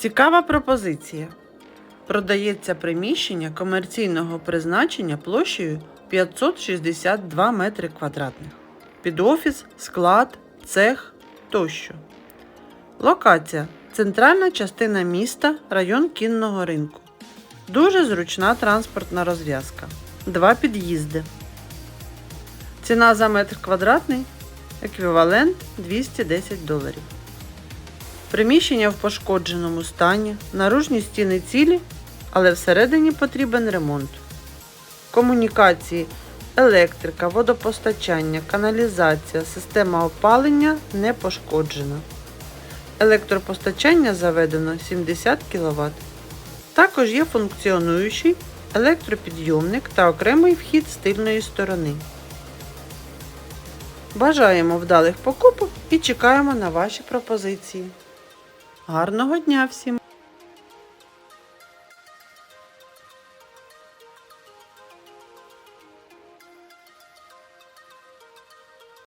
Цікава пропозиція. Продається приміщення комерційного призначення площею 562 метри квадратних. Під офіс, склад, цех тощо. Локація. Центральна частина міста, район кінного ринку. Дуже зручна транспортна розв'язка. Два під'їзди. Ціна за метр квадратний еквівалент 210 доларів. Приміщення в пошкодженому стані, наружні стіни цілі, але всередині потрібен ремонт. Комунікації, електрика, водопостачання, каналізація, система опалення не пошкоджена. Електропостачання заведено 70 кВт. Також є функціонуючий електропідйомник та окремий вхід з тильної сторони. Бажаємо вдалих покупок і чекаємо на ваші пропозиції. Гарного дня всім!